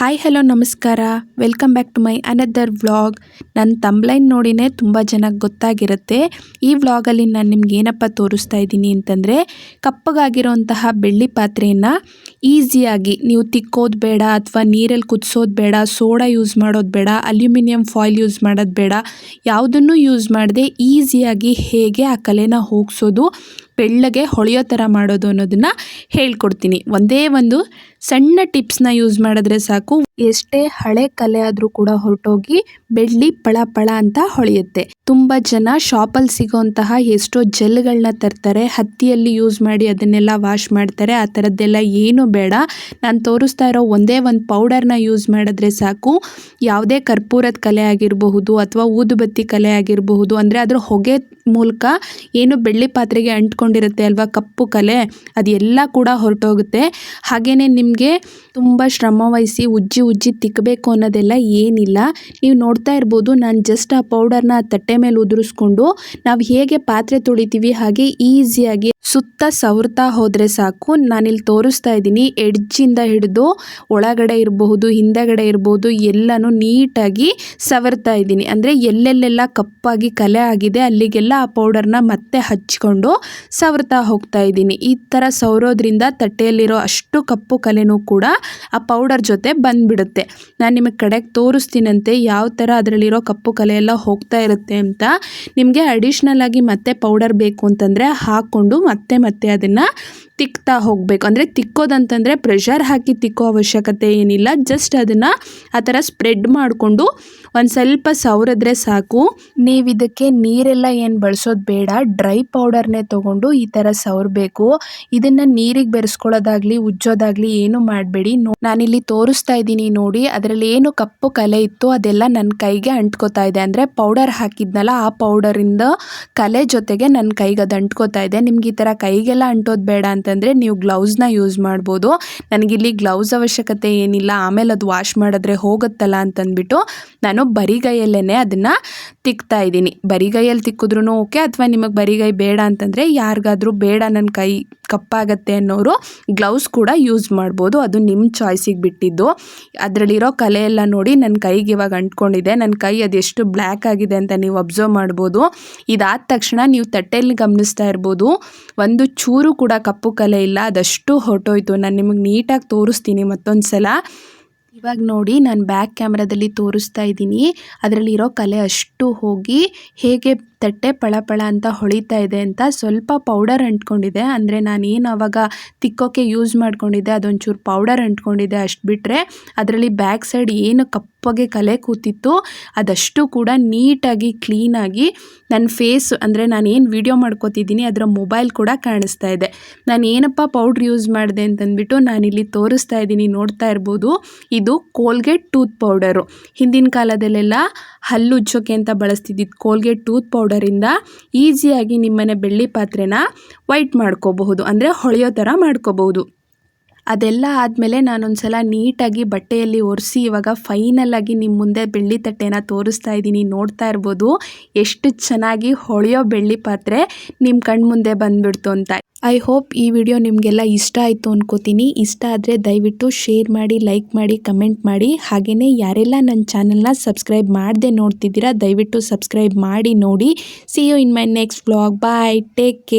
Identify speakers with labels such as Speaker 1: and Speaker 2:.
Speaker 1: Hi, hello, ನಮಸ್ಕಾರ. Welcome back to my another vlog. ನನ್ನ thumbnail ನೋಡಿನೇ ತುಂಬ ಜನಕ್ಕೆ ಗೊತ್ತಾಗಿರುತ್ತೆ. ಈ ವ್ಲಾಗಲ್ಲಿ ನಾನು ನಿಮ್ಗೆ ಏನಪ್ಪ ತೋರಿಸ್ತಾ ಇದ್ದೀನಿ ಅಂತಂದರೆ, ಕಪ್ಪಗಾಗಿರೋಂತಹ ಬೆಳ್ಳಿ ಪಾತ್ರೆಯನ್ನು ಈಸಿಯಾಗಿ ನೀವು ತಿಕ್ಕೋದು ಬೇಡ ಅಥವಾ ನೀರಲ್ಲಿ ಕುದಿಸೋದು ಬೇಡ, ಸೋಡಾ ಯೂಸ್ ಮಾಡೋದು ಬೇಡ, ಅಲ್ಯೂಮಿನಿಯಂ ಫಾಯಿಲ್ ಯೂಸ್ ಮಾಡೋದು ಬೇಡ, ಯಾವುದನ್ನು ಯೂಸ್ ಮಾಡದೆ ಈಸಿಯಾಗಿ ಹೇಗೆ ಆ ಕಲೆನ ಹೋಗಿಸೋದು ಬೆಳ್ಳಗೆ ಹೊಳೆಯೋ ಥರ ಮಾಡೋದು ಅನ್ನೋದನ್ನು ಹೇಳ್ಕೊಡ್ತೀನಿ. ಒಂದೇ ಒಂದು ಸಣ್ಣ ಟಿಪ್ಸ್ನ ಯೂಸ್ ಮಾಡಿದ್ರೆ ಸಾಕು. ಎಷ್ಟೇ ಹಳೆ ಕಲೆ ಆದರೂ ಕೂಡ ಹೊರಟೋಗಿ ಬೆಳ್ಳಿ ಪಳ ಪಳ ಅಂತ ಹೊಳೆಯುತ್ತೆ. ತುಂಬ ಜನ ಶಾಪಲ್ಲಿ ಸಿಗೋಂತಹ ಎಷ್ಟೋ ಜೆಲ್ಗಳನ್ನ ತರ್ತಾರೆ, ಹತ್ತಿಯಲ್ಲಿ ಯೂಸ್ ಮಾಡಿ ಅದನ್ನೆಲ್ಲ ವಾಶ್ ಮಾಡ್ತಾರೆ, ಆ ಥರದ್ದೆಲ್ಲ ಏನು ಬೇಡ. ನಾನು ತೋರಿಸ್ತಾ ಇರೋ ಒಂದೇ ಒಂದು ಪೌಡರ್ನ ಯೂಸ್ ಮಾಡಿದ್ರೆ ಸಾಕು. ಯಾವುದೇ ಕರ್ಪೂರದ ಕಲೆ ಆಗಿರಬಹುದು ಅಥವಾ ಊದುಬತ್ತಿ ಕಲೆ ಆಗಿರಬಹುದು, ಅಂದರೆ ಅದರ ಹೊಗೆ ಮೂಲಕ ಏನು ಬೆಳ್ಳಿ ಪಾತ್ರೆಗೆ ಅಂಟ್ಕೊಂಡಿರುತ್ತೆ ಅಲ್ವಾ? ಕಪ್ಪು ಕಲೆ, ಅದೆಲ್ಲ ಕೂಡ ಹೊರಟೋಗುತ್ತೆ. ಹಾಗೆಯೇ ನಿಮಗೆ ತುಂಬ ಶ್ರಮ ವಹಿಸಿ, ಉಜ್ಜಿ ಉಜ್ಜಿ ತಿಕ್ಕಬೇಕು ಅನ್ನೋದೆಲ್ಲ ಏನಿಲ್ಲ. ನೀವು ನೋಡ್ತಾ ಇರ್ಬೋದು, ನಾನು ಜಸ್ಟ್ ಆ ಪೌಡರ್ನ ತಟ್ಟೆ ಮೇಲೆ ಉದುರಿಸ್ಕೊಂಡು ನಾವು ಹೇಗೆ ಪಾತ್ರೆ ತೊಳಿತೀವಿ, ಹಾಗೆ ಈಸಿಯಾಗಿ ಸುತ್ತ ಸವರ್ತಾ ಹೋದರೆ ಸಾಕು. ನಾನಿಲ್ಲಿ ತೋರಿಸ್ತಾ ಇದ್ದೀನಿ ಎಡ್ಜಿಂದ ಹಿಡಿದು ಒಳಗಡೆ ಇರಬಹುದು, ಹಿಂದಗಡೆ ಇರ್ಬೋದು, ಎಲ್ಲನೂ ನೀಟಾಗಿ ಸವರ್ತಾ ಇದ್ದೀನಿ. ಅಂದರೆ ಎಲ್ಲೆಲ್ಲೆಲ್ಲ ಕಪ್ಪಾಗಿ ಕಲೆ ಆಗಿದೆ, ಅಲ್ಲಿಗೆಲ್ಲ ಆ ಪೌಡರ್ನ ಮತ್ತೆ ಹಚ್ಕೊಂಡು ಸವರ್ತಾ ಹೋಗ್ತಾ ಇದ್ದೀನಿ. ಈ ಥರ ಸವರೋದ್ರಿಂದ ತಟ್ಟೆಯಲ್ಲಿರೋ ಅಷ್ಟು ಕಪ್ಪು ಕಲೆನೂ ಕೂಡ ಆ ಪೌಡರ್ ಜೊತೆ ಬಂದುಬಿಡುತ್ತೆ. ನಾನು ನಿಮಗೆ ಕಡೆಗೆ ತೋರಿಸ್ತೀನಂತೆ ಯಾವ ಥರ ಅದರಲ್ಲಿರೋ ಕಪ್ಪು ಕಲೆ ಎಲ್ಲ ಹೋಗ್ತಾ ಇರುತ್ತೆ ಅಂತ. ನಿಮಗೆ ಅಡಿಷ್ನಲ್ ಆಗಿ ಮತ್ತೆ ಪೌಡರ್ ಬೇಕು ಅಂತಂದರೆ ಹಾಕ್ಕೊಂಡು ಮತ್ತೆ ಮತ್ತೆ ಅದನ್ನು ತಿಕ್ತಾ ಹೋಗಬೇಕು. ಅಂದರೆ ತಿಕ್ಕೋದಂತಂದರೆ ಪ್ರೆಷರ್ ಹಾಕಿ ತಿಕ್ಕೋ ಅವಶ್ಯಕತೆ ಏನಿಲ್ಲ. ಜಸ್ಟ್ ಅದನ್ನು ಆ ಥರ ಸ್ಪ್ರೆಡ್ ಮಾಡಿಕೊಂಡು ಒಂದು ಸ್ವಲ್ಪ ಸವರಿದ್ರೆ ಸಾಕು. ನೀವು ಇದಕ್ಕೆ ನೀರೆಲ್ಲ ಏನು ಬಳಸೋದು ಬೇಡ, ಡ್ರೈ ಪೌಡರ್ನೇ ತೊಗೊಂಡು ಈ ಥರ ಸವರಬೇಕು. ಇದನ್ನು ನೀರಿಗೆ ಬೆರೆಸ್ಕೊಳ್ಳೋದಾಗಲಿ, ಉಜ್ಜೋದಾಗಲಿ ಏನು ಮಾಡಬೇಡಿ. ನಾನಿಲ್ಲಿ ತೋರಿಸ್ತಾ ಇದ್ದೀನಿ ನೋಡಿ, ಅದರಲ್ಲಿ ಏನು ಕಪ್ಪು ಕಲೆ ಇತ್ತು ಅದೆಲ್ಲ ನನ್ನ ಕೈಗೆ ಅಂಟ್ಕೋತಾ ಇದೆ. ಅಂದರೆ ಪೌಡರ್ ಹಾಕಿದ್ನಲ್ಲ, ಆ ಪೌಡರಿಂದ ಕಲೆ ಜೊತೆಗೆ ನನ್ನ ಕೈಗೆ ಅದು ಅಂಟ್ಕೋತಾ ಇದೆ. ನಿಮ್ಗೆ ಈ ಥರ ಕೈಗೆಲ್ಲ ಅಂಟೋದು ಬೇಡ ಅಂತಂದರೆ ನೀವು ಗ್ಲೌಸ್ನ ಯೂಸ್ ಮಾಡ್ಬೋದು. ನನಗಿಲ್ಲಿ ಗ್ಲೌಸ್ ಅವಶ್ಯಕತೆ ಏನಿಲ್ಲ, ಆಮೇಲೆ ಅದು ವಾಶ್ ಮಾಡಿದ್ರೆ ಹೋಗುತ್ತಲ್ಲ ಅಂತಂದ್ಬಿಟ್ಟು ನಾನು ಬರಿಗೈಯಲ್ಲೇ ಅದನ್ನು ತಿಕ್ತಾ ಇದ್ದೀನಿ. ಬರಿಗೈಯಲ್ಲಿ ತಿಕ್ಕಿದ್ರೂ ಓಕೆ, ಅಥವಾ ನಿಮಗೆ ಬರಿಗೈ ಬೇಡ ಅಂತಂದರೆ ಯಾರಿಗಾದ್ರೂ ಬೇಡ ನನ್ನ ಕೈ ಕಪ್ಪಾಗತ್ತೆ ಅನ್ನೋರು ಗ್ಲೌಸ್ ಕೂಡ ಯೂಸ್ ಮಾಡ್ಬೋದು. ಅದು ನಿಮ್ಮ ಚಾಯ್ಸಿಗೆ ಬಿಟ್ಟಿದ್ದು. ಅದರಲ್ಲಿರೋ ಕಲೆ ಎಲ್ಲ ನೋಡಿ ನನ್ನ ಕೈಗೆ ಇವಾಗ ಅಂಟ್ಕೊಂಡಿದೆ. ನನ್ನ ಕೈ ಅದೆಷ್ಟು ಬ್ಲ್ಯಾಕ್ ಆಗಿದೆ ಅಂತ ನೀವು ಅಬ್ಸರ್ವ್ ಮಾಡ್ಬೋದು. ಇದಾದ ತಕ್ಷಣ ನೀವು ತಟ್ಟೆಯಲ್ಲಿ ಗಮನಿಸ್ತಾ ಇರ್ಬೋದು. ಒಂದು ಚೂರು ಕೂಡ ಕಪ್ಪು ಕಲೆ ಇಲ್ಲ. ಅದಷ್ಟು ಹೊರಟೋಯ್ತು. ನಾನು ನಿಮಗೆ ನೀಟಾಗಿ ತೋರಿಸ್ತೀನಿ ಮತ್ತೊಂದು ಸಲ ಇವಾಗ ನೋಡಿ ನಾನು ಬ್ಯಾಕ್ ಕ್ಯಾಮ್ರಾದಲ್ಲಿ ತೋರಿಸ್ತಾ ಇದ್ದೀನಿ. ಅದರಲ್ಲಿರೋ ಕಲೆ ಅಷ್ಟು ಹೋಗಿ ಹೇಗೆ ತಟ್ಟೆ ಪಳಪಳ ಅಂತ ಹೊಳಿತಾ ಇದೆ ಅಂತ ಸ್ವಲ್ಪ ಪೌಡರ್ ಅಂಟ್ಕೊಂಡಿದೆ. ಅಂದರೆ ನಾನೇನು ಆವಾಗ ತಿಕ್ಕೋಕ್ಕೆ ಯೂಸ್ ಮಾಡ್ಕೊಂಡಿದ್ದೆ ಅದೊಂಚೂರು ಪೌಡರ್ ಅಂಟ್ಕೊಂಡಿದ್ದೆ ಅಷ್ಟು ಬಿಟ್ಟರೆ ಅದರಲ್ಲಿ ಬ್ಯಾಕ್ ಸೈಡ್ ಏನು ಕಪ್ಪಗೆ ಕಲೆ ಕೂತಿತ್ತು. ಅದಷ್ಟು ಕೂಡ ನೀಟಾಗಿ ಕ್ಲೀನಾಗಿ ನನ್ನ ಫೇಸ್ ಅಂದರೆ ಏನು ವೀಡಿಯೋ ಮಾಡ್ಕೋತಿದ್ದೀನಿ ಅದರ ಮೊಬೈಲ್ ಕೂಡ ಕಾಣಿಸ್ತಾ ಇದೆ. ನಾನು ಏನಪ್ಪ ಪೌಡ್ರ್ ಯೂಸ್ ಮಾಡಿದೆ ಅಂತಂದ್ಬಿಟ್ಟು ನಾನಿಲ್ಲಿ ತೋರಿಸ್ತಾ ಇದ್ದೀನಿ, ನೋಡ್ತಾ ಇರ್ಬೋದು. ಇದು ಕೋಲ್ಗೇಟ್ ಟೂತ್ ಪೌಡರು ಹಿಂದಿನ ಕಾಲದಲ್ಲೆಲ್ಲ ಹಲ್ಲು ಉಜ್ಜೋಕೆ ಅಂತ ಬಳಸ್ತಿದ್ದಿದ್ದು ಕೋಲ್ಗೇಟ್ ಟೂತ್ ಪೌಡರಿಂದ ಈಸಿಯಾಗಿ ನಿಮ್ಮನೆ ಬೆಳ್ಳಿ ಪಾತ್ರೆನ ವೈಟ್ ಮಾಡ್ಕೋಬಹುದು. ಅಂದರೆ ಹೊಳೆಯೋ ಥರ ಮಾಡ್ಕೋಬಹುದು. ಅದೆಲ್ಲ ಆದಮೇಲೆ ನಾನೊಂದು ಸಲ ನೀಟಾಗಿ ಬಟ್ಟೆಯಲ್ಲಿ ಒರೆಸಿ ಇವಾಗ ಫೈನಲಾಗಿ ನಿಮ್ಮ ಮುಂದೆ ಬೆಳ್ಳಿ ತಟ್ಟೆನ ತೋರಿಸ್ತಾ ಇದ್ದೀನಿ. ನೋಡ್ತಾ ಇರ್ಬೋದು ಎಷ್ಟು ಚೆನ್ನಾಗಿ ಹೊಳೆಯೋ ಬೆಳ್ಳಿ ಪಾತ್ರೆ ನಿಮ್ಮ ಕಣ್ಮುಂದೆ ಬಂದ್ಬಿಡ್ತು ಅಂತ. ಐ ಹೋಪ್ ಈ ವಿಡಿಯೋ ನಿಮಗೆಲ್ಲ ಇಷ್ಟ ಆಯಿತು ಅನ್ಕೋತೀನಿ. ಇಷ್ಟ ಆದರೆ ದಯವಿಟ್ಟು ಶೇರ್ ಮಾಡಿ ಲೈಕ್ ಮಾಡಿ ಕಮೆಂಟ್ ಮಾಡಿ. ಹಾಗೆಯೇ ಯಾರೆಲ್ಲ ನನ್ನ ಚಾನಲ್ನ ಸಬ್ಸ್ಕ್ರೈಬ್ ಮಾಡದೆ ನೋಡ್ತಿದ್ದೀರಾ ದಯವಿಟ್ಟು ಸಬ್ಸ್ಕ್ರೈಬ್ ಮಾಡಿ ನೋಡಿ. See you in my next vlog bye take care